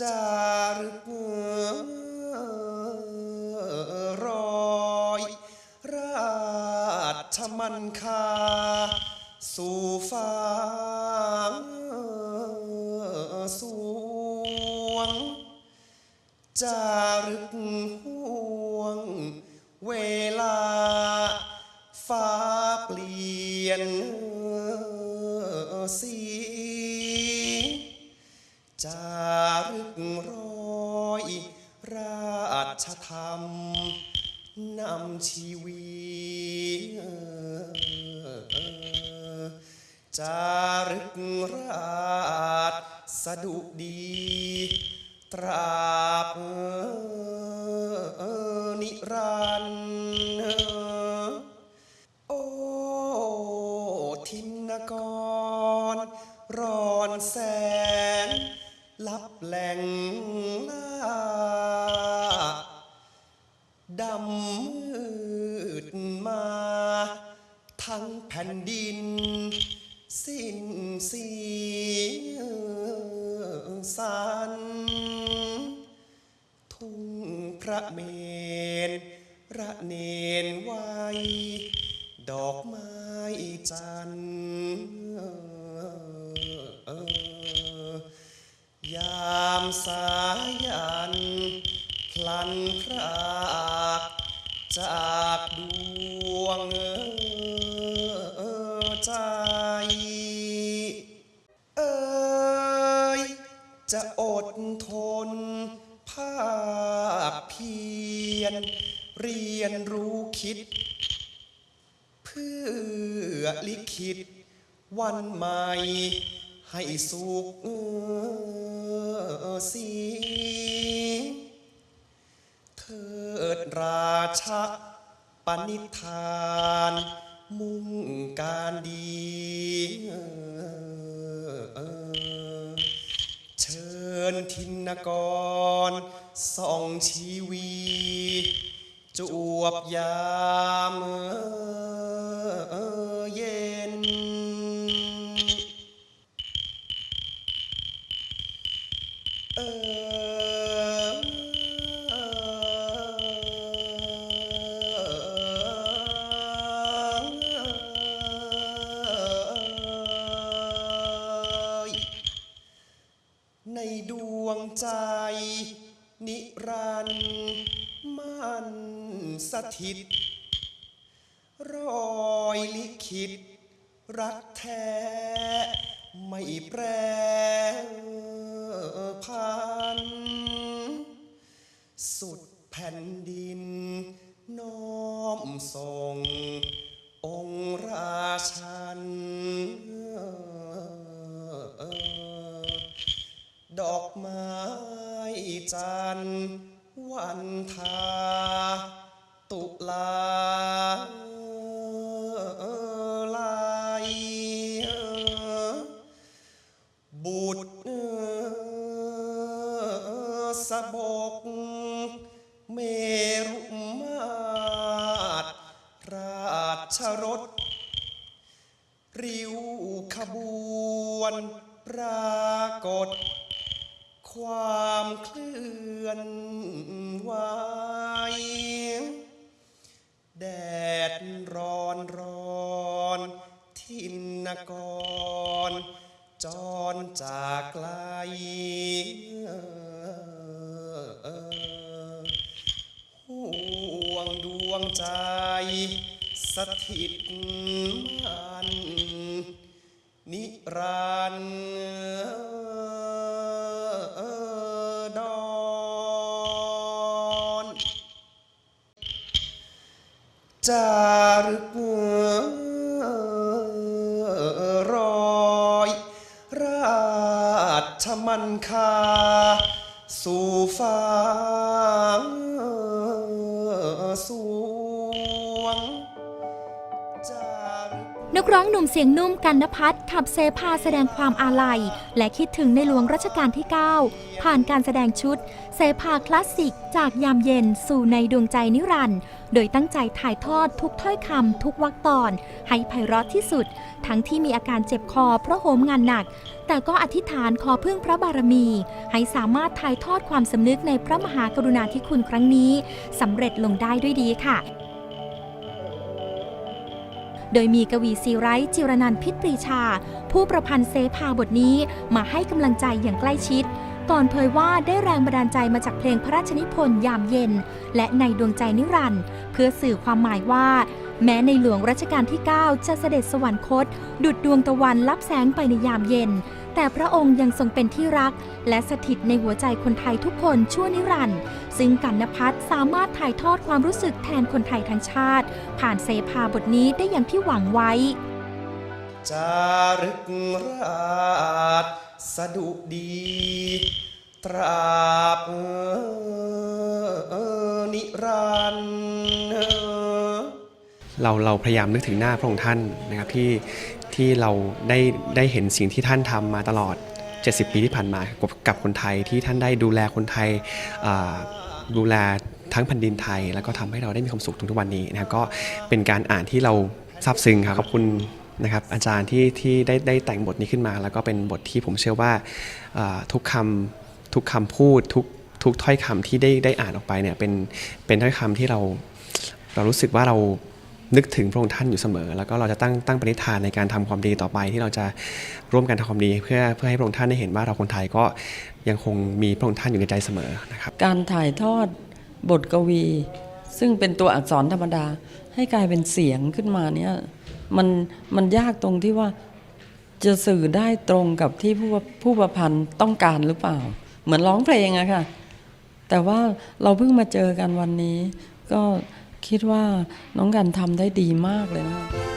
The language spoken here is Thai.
จารึกรอยราชมันคาสู่ฟ้า จารึกห่วง เวลา ฟ้าเปลี่ยนสี จารึกรอย ราชธรรม นำชีวีจารึกราชสดุดี ตราบนิรันดร์โอ้ทินกรร้อนแสงลับแหล่งล่าดำมืดมา ทั้งแผ่นดิน สิ้นสีสัน พระเมนระเนนไว้ ดอกไม้จันทร์ยามสายันพลันพรากจากดวงใจเอ่ยจะอดทน ภาคเพียรเรียนรู้คิด เพื่อลิขิตวันใหม่ ให้สุขสีเถิดราชะปณิธาน มุ่งการดี ญทินกรส่องชีวี จวบยามเออ ใจ นิรันดร์มันสถิต รอยลิขิต รักแท้ ไม่แปรพัน สุดแผ่นดิน น้อมส่ง วันทา ตุลาลายบุตรสะบก เมรุมาตรราชรถ ริ้วขบวน ปรากฏ ความเคลื่อน ไหวแดดร้อนร้อนทินนกรจรจากไกลห่วงดวงใจ สถิตมันนิรันด จารึกรอย ราชมันคา สู่ฟ้าส นักร้องหนุ่มเสียงนุ่มกันนพัฒน์ขับเซพาแสดงความอาลัย และคิดถึงในหลวงรัชกาลที่ 9 ผ่านการแสดงชุด เซพาคลาสสิก จากยามเย็นสู่ในดวงใจนิรันดร์โดยตั้งใจถ่ายทอดทุกถ้อยคำทุกวรรคตอน ให้ไพเราะที่สุด ทั้งที่มีอาการเจ็บคอเพราะโหมงานหนัก แต่ก็อธิษฐานขอพึ่งพระบารมี ให้สามารถถ่ายทอดความสำนึกในพระมหากรุณาธิคุณครั้งนี้สำเร็จลงได้ด้วยดีค่ะ โดยมีกวีซีไร้จิรนันพิตปรีชา ผู้ประพันธ์เซพาบทนี้มาให้กำลังใจอย่างใกล้ชิด ก่อนเผยว่าได้แรงบันดาลใจมาจากเพลงพระราชนิพนธ์ยามเย็น และในดวงใจนิรันด์เพื่อสื่อความหมายว่า แม้ในหลวงรัชกาลที่ 9 จะเสด็จสวรรคต ดุดดวงตะวันลับแสงไปในยามเย็น แต่พระองค์ยังทรงเป็นที่รัก และสถิตในหัวใจคนไทยทุกคนชั่วนิรันดร์ซึ่งกันนพัฒน์สามารถถ่ายทอดความรู้สึกแทนคนไทยทั้งชาติ ผ่านเซพาบทนี้ได้อย่างที่หวังไว้ จารึกราชสดุดี ตราบนิรันดร์ เราเราพยายามนึกถึงหน้าพระองค์ท่านนะครับที่ที่เราได้ได้เห็นสิ่งที่ท่านทำมาตลอด 70 ปีที่ผ่านมากับกับคนไทยที่ท่านได้ดูแลคนไทยดูแลทั้งแผ่นดินไทย แล้วก็ทำให้เราได้มีความสุขทุกๆวันนี้นะครับก็เป็นการอ่านที่เราซาบซึ้งครับขอบคุณนะครับอาจารย์ที่ที่ได้ได้แต่งบทนี้ขึ้นมา แล้วก็เป็นบทที่ผมเชื่อว่าอ่าทุกคำทุกคำพูดทุกทุกถ้อยคำที่ได้ได้อ่านออกไปเนี่ยเป็นเป็นถ้อยคำที่เราเรารู้สึกว่าเรา นึกถึงพระองค์ท่านอยู่เสมอ แล้วก็เราจะตั้งตั้งปณิธานในการทำความดีต่อไป ที่เราจะร่วมกันทำความดีเพื่อเพื่อให้พระองค์ท่านได้เห็นว่าเราคนไทยก็ยังคงมีพระองค์ท่านอยู่ในใจเสมอนะครับการถ่ายทอดบทกวี ซึ่งเป็นตัวอักษรธรรมดา ให้กลายเป็นเสียงขึ้นมาเนี่ยมันมันยากตรงที่ว่าจะสื่อได้ตรงกับที่ผู้ผู้ประพันธ์ต้องการหรือเปล่า เหมือนร้องเพลงอะค่ะแต่ว่าเราเพิ่งมาเจอกันวันนี้ก็ คิดว่าน้องกันทำได้ดีมากเลยนะคะ